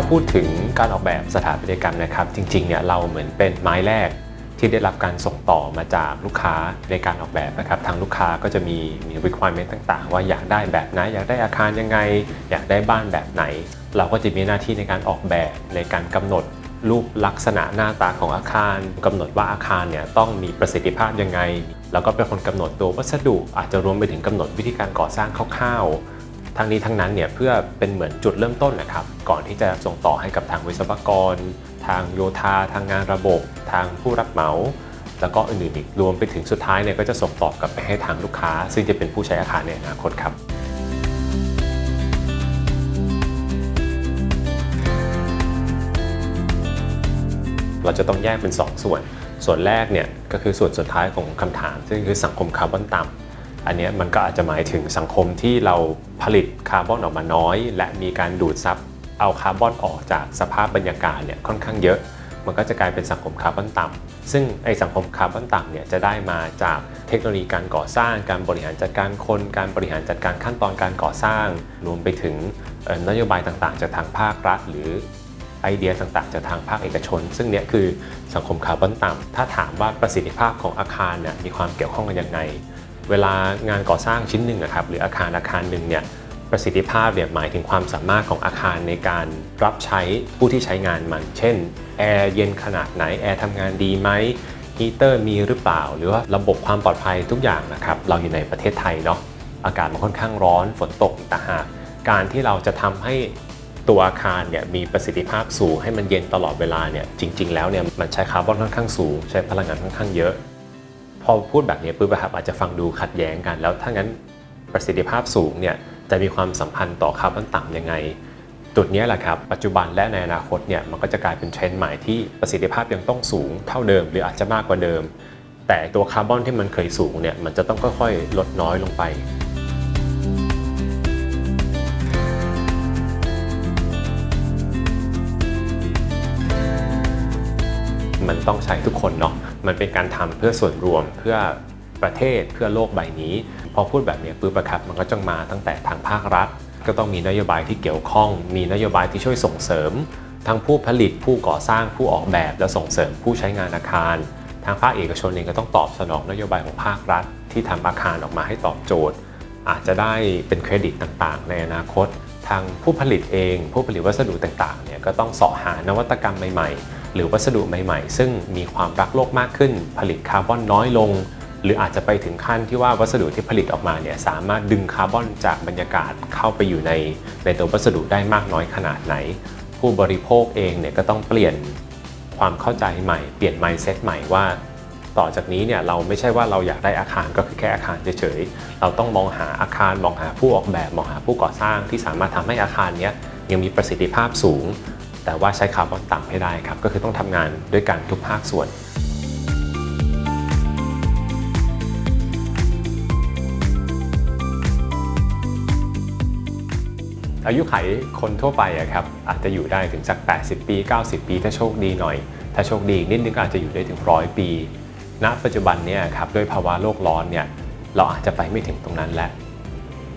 ถ้าพูดถึงการออกแบบสถาปัตยกรรมนะครับ จริงๆเนี่ยเราเหมือนเป็นไม้แรกที่ได้รับการส่งต่อมาจากลูกค้าในการออกแบบนะครับทางลูกค้าก็จะมีมี requirement ต่างๆ ว่าอยากได้แบบไหนอยากได้อาคารยังไง อยากได้บ้านแบบไหน เราก็จะมีหน้าที่ในการออกแบบในการกำหนดรูปลักษณะหน้าตาของอาคารกำหนดว่าอาคารเนี่ยต้องมีประสิทธิภาพยังไง แล้วก็เป็นคนกำหนดตัววัสดุอาจจะรวมไปถึงกำหนดวิธีการก่อสร้างคร่าวๆ ทั้งนี้ทั้งนั้นเนี่ยเพื่อเป็นเหมือนจุดเริ่มต้นนะครับ ก่อนที่จะส่งต่อให้กับทางวิศวกร ทางโยธา ทางงานระบบ ทางผู้รับเหมา แล้วก็อื่นๆอีกรวมไปถึงสุดท้ายเนี่ยก็จะส่งต่อกลับไปให้ทางลูกค้า ซึ่งจะเป็นผู้ใช้อาคารในอนาคตครับเราจะต้องแยกเป็น 2 ส่วน ส่วนแรกเนี่ยก็คือส่วนสุดท้ายของคำถาม ซึ่งคือสังคมคาร์บอนต่ำ อันนี้มันก็อาจจะหมายถึงสังคมที่เราผลิตคาร์บอนออกมาน้อย และมีการดูดซับเอาคาร์บอนออกจากสภาพบรรยากาศเนี่ยค่อนข้างเยอะ มันก็จะกลายเป็นสังคมคาร์บอนต่ำซึ่งไอสังคมคาร์บอนต่ำเนี่ยจะได้มาจากเทคโนโลยีการก่อสร้าง การบริหารจัดการคน การบริหารจัดการขั้นตอนการก่อสร้าง รวมไปถึงนโยบายต่างๆ จากทางภาครัฐ หรือไอเดียต่างๆ จากทางภาคเอกชน ซึ่งเนี่ยคือสังคมคาร์บอนต่ำถ้าถามว่าประสิทธิภาพของอาคารเนี่ยมีความเกี่ยวข้องกันยังไง เวลางานก่อสร้างชิ้นหนึ่งนะครับหรืออาคารอาคารหนึ่งเนี่ยประสิทธิภาพเนี่ยหมายถึงความสามารถของอาคารในการรับใช้ผู้ที่ใช้งานมัน เช่นแอร์เย็นขนาดไหนแอร์ทำงานดีไหมฮีเตอร์มีหรือเปล่า หรือว่าระบบความปลอดภัยทุกอย่างนะครับเราอยู่ในประเทศไทยเนาะอากาศมันค่อนข้างร้อนฝนตกอีกต่างหากการที่เราจะทำให้ตัวอาคารเนี่ยมีประสิทธิภาพสูงให้มันเย็นตลอดเวลาเนี่ยจริง ๆ แล้วเนี่ยมันใช้คาร์บอนค่อนข้างสูง ใช้พลังงานค่อนข้างเยอะ อพูดแบบนี้ปุ๊บครับอาจจะฟังดูขัดแย้งกัน แล้วถ้างั้นประสิทธิภาพสูงเนี่ยจะมีความสัมพันธ์ต่อคาร์บอนต่ำยังไงจุดนี้แหละครับ ปัจจุบันและในอนาคตเนี่ยมันก็จะกลายเป็นเทรนด์ใหม่ที่ประสิทธิภาพยังต้องสูงเท่าเดิม หรืออาจจะมากกว่าเดิม แต่ตัวคาร์บอนที่มันเคยสูงเนี่ยมันจะต้องค่อยๆ ลดน้อยลงไปมันต้องใช้ทุกคนเนาะ มันเป็นการทำเพื่อส่วนรวมเพื่อประเทศเพื่อโลกใบนี้ พอพูดแบบนี้ปุ๊บอะครับมันก็จะมาตั้งแต่ทางภาครัฐ ก็ต้องมีนโยบายที่เกี่ยวข้อง มีนโยบายที่ช่วยส่งเสริม ทั้งผู้ผลิตผู้ก่อสร้างผู้ออกแบบและส่งเสริมผู้ใช้งานอาคาร ทางภาคเอกชนเองก็ต้องตอบสนองนโยบายของภาครัฐ ที่ทำอาคารออกมาให้ตอบโจทย์ อาจจะได้เป็นเครดิตต่างๆ ในอนาคต ทางผู้ผลิตเอง ผู้ผลิตวัสดุต่างๆเนี่ยก็ต้องเสาะหานวัตกรรมใหม่ๆ หรือวัสดุใหม่ๆ ซึ่งมีความรักโลกมากขึ้น ผลิตคาร์บอนน้อยลง หรืออาจจะไปถึงขั้นที่ว่าวัสดุที่ผลิตออกมาเนี่ยสามารถดึงคาร์บอนจากบรรยากาศเข้าไปอยู่ในในตัววัสดุได้มากน้อยขนาดไหน ผู้บริโภคเองเนี่ยก็ต้องเปลี่ยนความเข้าใจใหม่ เปลี่ยน mindset ใหม่ว่า ต่อจากนี้เนี่ยเราไม่ใช่ว่าเราอยากได้อาคารก็คือแค่อาคารเฉยๆ เราต้องมองหาอาคารมองหาผู้ออกแบบมองหาผู้ก่อสร้างที่สามารถทำให้อาคารเนี้ยยังมีประสิทธิภาพสูง แต่ว่าใช้คาร์บอนต่ำให้ได้ครับ ก็คือต้องทำงานด้วยกันทุกภาคส่วนอายุไขคนทั่วไปอะครับอาจจะอยู่ได้ถึงสัก 80 ปี 90 ปี ถ้าโชคดีหน่อย ถ้าโชคดีนิดนึงก็อาจจะอยู่ได้ถึงร้อยปี ณ ปัจจุบันเนี่ยครับด้วยภาวะโลกร้อนเนี่ยเราอาจจะไปไม่ถึงตรงนั้นแหละ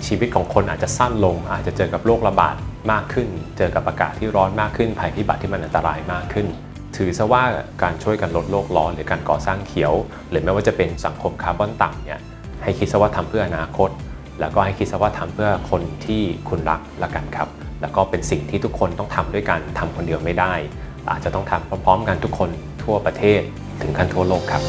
ชีวิตของคนอาจจะสั้นลง อาจจะเจอกับโรคระบาด มากขึ้น เจอกับอากาศที่ร้อนมากขึ้น ภัยพิบัติที่มันอันตรายมากขึ้น ถือซะว่าการช่วยกันลดโลกร้อน หรือการก่อสร้างเขียว หรือไม่ว่าจะเป็นสังคมคาร์บอนต่ำเนี่ยให้คิดซะว่าทำเพื่ออนาคต แล้วก็ให้คิดซะว่าทำเพื่อคนที่คุณรักละกันครับ แล้วก็เป็นสิ่งที่ทุกคนต้องทำด้วยกันทำคนเดียวไม่ได้ อาจจะต้องทำพร้อมๆ กันทุกคนทั่วประเทศถึงขั้นทั่วโลกครับ